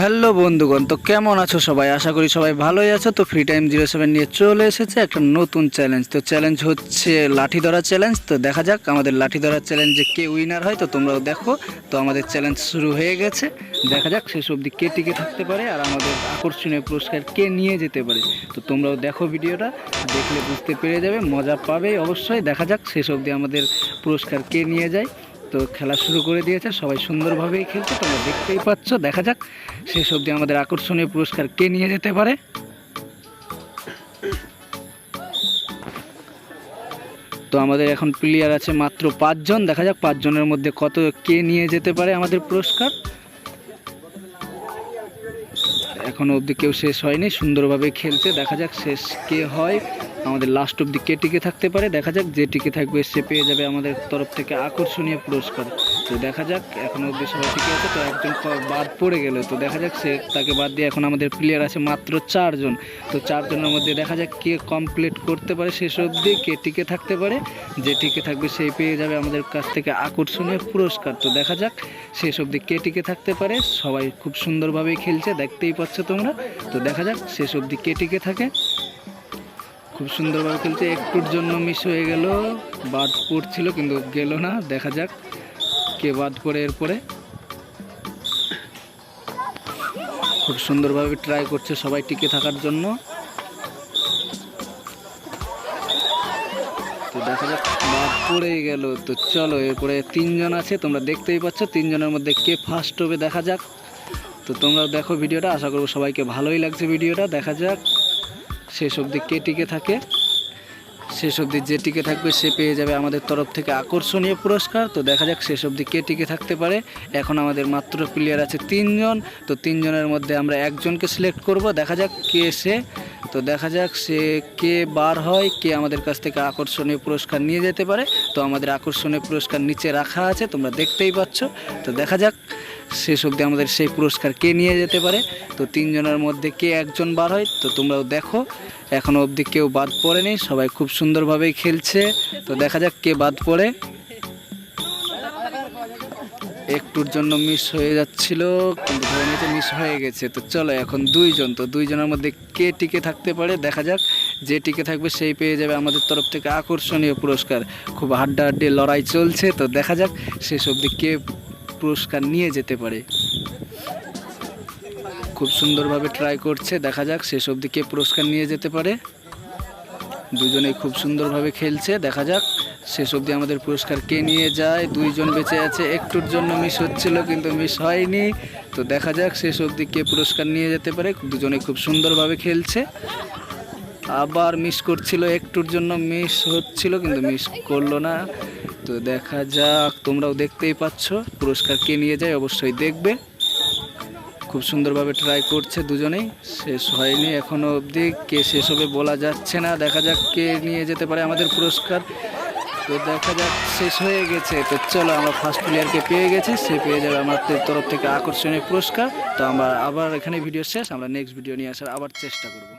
Hello বন্ধুগণ, তো কেমন আছো সবাই? আশা করি সবাই ভালোই আছো। তো ফ্রি টাইম জিরো সেভেন নিয়ে চলে এসেছে একটা নতুন চ্যালেঞ্জ তো চ্যালেঞ্জ হচ্ছে লাঠি ধরা চ্যালেঞ্জ তো দেখা যাক, আমাদের লাঠি ধরা চ্যালেঞ্জে কে উইনার হয়, তো তোমরাও দেখো। তো আমাদের চ্যালেঞ্জ শুরু হয়ে গেছে। দেখা যাক, শেষ অবধি কে টিকে থাকতে পারে আর আমাদের আকর্ষণীয় পুরস্কার কে নিয়ে যেতে পারে। তো তোমরাও দেখো ভিডিওটা, দেখলে বুঝতে পেরে যাবে, মজা পাবে অবশ্যই। দেখা যাক, শেষ অবধি আমাদের পুরস্কার কে নিয়ে যায়। তো খেলা শুরু করে দিয়েছে, সবাই সুন্দরভাবেই খেলছে, তোমরা দেখতেই পাচ্ছ। দেখা যাক, শেষ অবধি আমাদের আকর্ষণীয় পুরস্কার কে নিয়ে যেতে পারে। তো আমাদের এখন প্লেয়ার আছে মাত্র পাঁচজন, দেখা যাক পাঁচজনের মধ্যে কত কে নিয়ে যেতে পারে আমাদের পুরস্কার। এখনও অবধি কেউ শেষ হয়নি, সুন্দরভাবে খেলছে। দেখা যাক শেষ কে হয়। আমাদের লাস্ট অবধি কে টিকে থাকতে পারে, দেখা যাক যে টিকে থাকবে সে পেয়ে যাবে আমাদের তরফ থেকে আকর্ষণীয় পুরস্কার। তো দেখা যাক, এখন অবধি সবাই টিকে আছে, তো একজন বাদ পড়ে গেল, তো দেখা যাক সে তাকে বাদ দিয়ে এখন আমাদের প্লেয়ার আছে মাত্র চারজন। তো চারজনের মধ্যে দেখা যাক কে কমপ্লিট করতে পারে শেষ অবধি, কে টিকে থাকতে পারে। যে টিকে থাকবে সেই পেয়ে যাবে আমাদের কাছ থেকে আকর্ষণীয় পুরস্কার। তো দেখা যাক শেষ অবধি কে টিকে থাকতে পারে। সবাই খুব সুন্দরভাবেই খেলছে, দেখতেই পাচ্ছ তোমরা। তো দেখা যাক শেষ অবধি কে টিকে থাকে। খুব সুন্দরভাবে খেলছে, একটুর জন্য মিস হয়ে গেল। বাদ পড়ছিল কিন্তু গেল না, দেখা যাক। কে বাদ করে এরপরে? খুব সুন্দরভাবে ট্রাই করছে সবাই টিকে থাকার জন্য। তো দেখা যাক, বাদ পড়ে গেল। তো চলো, এরপরে তিনজন আছে, তোমরা দেখতেই পাচ্ছ, তিনজনের মধ্যে কে ফার্স্ট হবে, দেখা যাক। তো তোমরাও দেখো ভিডিওটা, আশা করব সবাইকে ভালোই লাগছে ভিডিওটা। দেখা যাক, শেষ অবধি কে টিকে থাকে। শেষ অবধি যে টিকে থাকবে সে পেয়ে যাবে আমাদের তরফ থেকে আকর্ষণীয় পুরস্কার। তো দেখা যাক শেষ অবধি কে টিকে থাকতে পারে। এখন আমাদের মাত্র প্লেয়ার আছে তিনজন। তো তিনজনের মধ্যে আমরা একজনকে সিলেক্ট করব। দেখা যাক কে সে। তো দেখা যাক সে কে বার হয়, কে আমাদের কাছ থেকে আকর্ষণীয় পুরস্কার নিয়ে যেতে পারে। তো আমাদের আকর্ষণীয় পুরস্কার নিচে রাখা আছে, তোমরা দেখতেই পাচ্ছ। তো দেখা যাক। শেষ অবধি আমাদের সেই পুরস্কার কে নিয়ে যেতে পারে? তো তিনজনের মধ্যে কে একজন বার হয়, তো তোমরাও দেখো। এখনও অবধি কেউ বাদ পড়েনি, সবাই খুব সুন্দরভাবেই খেলছে। তো দেখা যাক কে বাদ পড়ে। একটুর জন্য মিস হয়ে যাচ্ছিল, কিন্তু ধরে নিতে মিস হয়ে গেছে। তো চলো এখন দুইজন, তো দুইজনের মধ্যে কে টিকে থাকতে পারে? দেখা যাক, যে টিকে থাকবে সেই পেয়ে যাবে আমাদের তরফ থেকে আকর্ষণীয় পুরস্কার। খুব হাড্ডাহাড্ডি লড়াই চলছে, তো দেখা যাক শেষ অবধি কে পুরস্কার নিয়ে যেতে পারে। খুব সুন্দরভাবে ট্রাই করছে, দেখা যাক শেষ অবধি কে পুরস্কার নিয়ে যেতে পারে। দুজনেই খুব সুন্দরভাবে খেলছে, দেখা যাক শেষ অবধি আমাদের পুরস্কার কে নিয়ে যায়। দুইজন বেঁচে আছে, একটুর জন্য মিস হচ্ছিল কিন্তু মিস হয়নি। তো দেখা যাক শেষ অবধি কে পুরস্কার নিয়ে যেতে পারে দুজনে খুব সুন্দরভাবে খেলছে। আবার মিস করছিল, একটুর জন্য মিস হচ্ছিল কিন্তু মিস করল না। তো দেখা যাক, তোমরাও দেখতেই পাচ্ছ। পুরস্কার কে নিয়ে যায় অবশ্যই দেখবে। খুব সুন্দরভাবে ট্রাই করছে দুজনেই, শেষ হয়নি এখনও অবধি। কে শেষ হবে বলা যাচ্ছে না। দেখা যাক কে নিয়ে যেতে পারে আমাদের পুরস্কার। তো দেখা যাক, শেষ হয়ে গেছে। তো চলো, আমরা ফার্স্ট প্লেয়ারকে পেয়ে গেছি। সে পেয়ে যাবে আমাদের তরফ থেকে আকর্ষণীয় পুরস্কার। তো আমরা আবার এখানে ভিডিও শেষ, আমরা নেক্সট ভিডিও নিয়ে আসার আবার চেষ্টা করব।